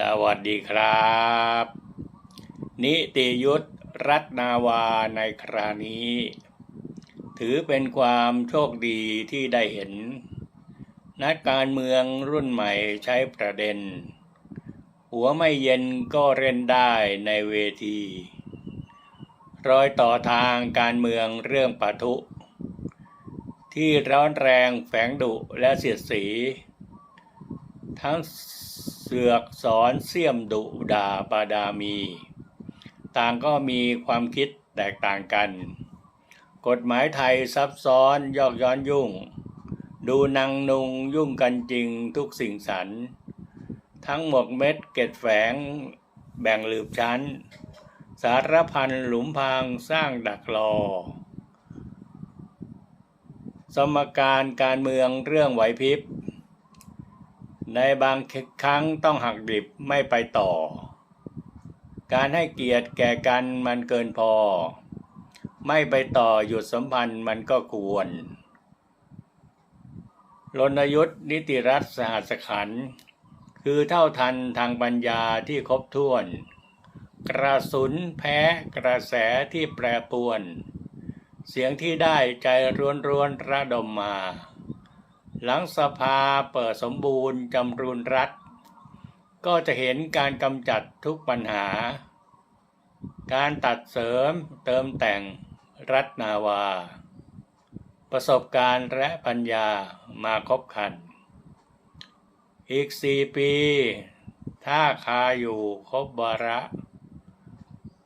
สวัสดีครับ นิติยุทธรัตนาวาในครานี้ ถือเป็นความโชคดีที่ได้เห็น นักการเมืองรุ่นใหม่ใช้ประเด็น หัวไม่เย็นก็เล่นได้ในเวที รอยต่อทางการเมืองเรื่องปะทุ ที่ร้อนแรงแฝงดุและเสียดสี ทั้ง เสือกสอนเสี่ยมดุดาปาดามี ต่างก็มีความคิดแตกต่างกัน กฎหมายไทยซับซ้อนยอกย้อนยุ่ง ดูนางนุงยุ่งกันจริงทุกสิ่งสรรทั้งหมกเม็ดเกล็ดแฝงแบ่งหลืบชั้น สารพันหลุมพางสร้างดักรอ สมการการเมืองเรื่องไหวพริบ ในบางครั้งต้องหักดิบไม่ไปต่อ การให้เกียรติแก่กันมันเกินพอ ไม่ไปต่อหยุดสัมพันธ์มันก็ควรรณยุทธนิติรัฐสหัสขัน คือเท่าทันทางปัญญาที่ครบถ้วน กระสุนแพ้กระแสที่แปรปวน เสียงที่ได้ใจร้วนร้วนๆระดมมา หลังสภาเปิดสมบูรณ์จำรูนรัฐ ก็จะเห็นการกำจัดทุกปัญหา การตัดเสริมเติมแต่งรัฐนาวา ประสบการณ์และปัญญามาครบคัน อีกสี่ปี ถ้าคาอยู่ครบวาระ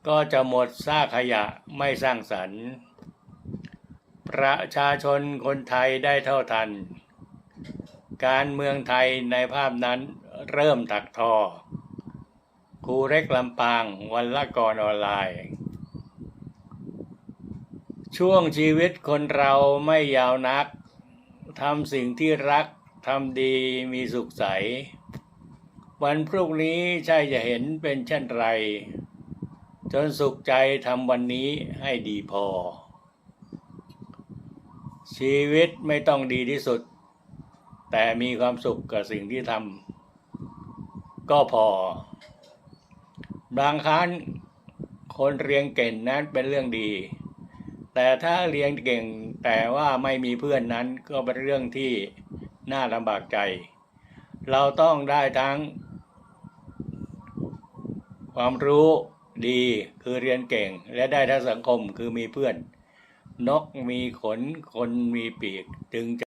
ก็จะหมดซากขยะไม่สร้างสรรค์ ประชาชนคนไทยได้เท่าทัน การเมืองไทยในภาพนั้นเริ่มตักทอ ครูเล็กลำปางวันละกรออนไลน์ ช่วงชีวิตคนเราไม่ยาวนักทำสิ่งที่รักทำดีมีสุขใส วันพรุ่งนี้ใช่จะเห็นเป็นเช่นไร จนสุขใจทำวันนี้ให้ดีพอ ชีวิตไม่ต้องดีที่สุด แต่มีความสุขกับสิ่งที่ทำก็พอ บางครั้งคนเรียนเก่งนั้นเป็นเรื่องดี แต่ถ้าเรียนเก่งแต่ว่าไม่มีเพื่อนนั้นก็เป็นเรื่องที่น่าลำบากใจ เราต้องได้ทั้ง ความรู้ดีคือเรียนเก่ง และได้ทั้งสังคมคือมีเพื่อน นกมีขนคนมีปีกจึงจะ